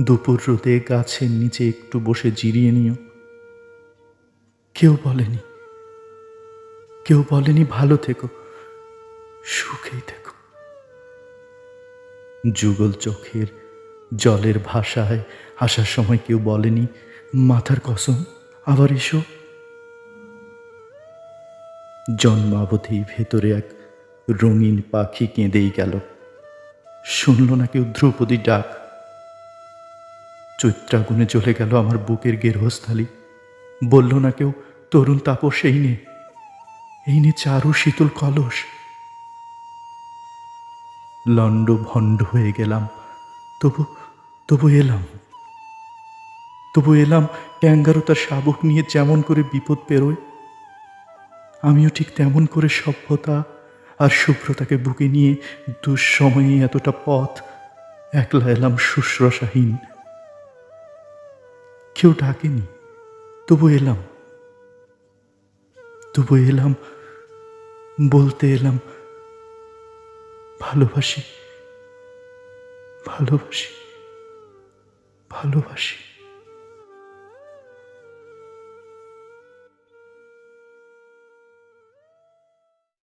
দুপুর রোদে গাছের নিচে একটু বসে জিরিয়ে নিও। কেউ বলেনি কেউ বলেনি ভালো থেকো, সুখেই থেকো। যুগল চোখের জলের ভাষায় আসার সময় কেউ বলেনি, মাথার কসম, আবার এসো। জন্মাবধি ভেতরে এক রঙিন পাখি কেঁদেই গেল। শুনল না কেউ ধ্রুপদী ডাক। চৈত্রাগুনে জ্বলে গেল আমার বুকের গেরহস্থালি বলল না কেউ, তরুণ তাপস, এই নে। এই নে চারু শীতল কলস। লণ্ড ভণ্ড হয়ে গেলাম। তবু তবু এলাম। তবু এলাম ক্যাঙ্গারু তার শাবক নিয়ে যেমন করে বিপদ পেরোয়, আমিও ঠিক তেমন করে সভ্যতা আর শুভ্রতাকে বুকে নিয়ে দুঃসময়ে এতটা পথ একলা এলাম শুশ্রূষাহীন। কেউ ডাকেনি তবু এলাম। তবু এলাম বলতে এলাম ভালোবাসি ভালোবাসি ভালোবাসি।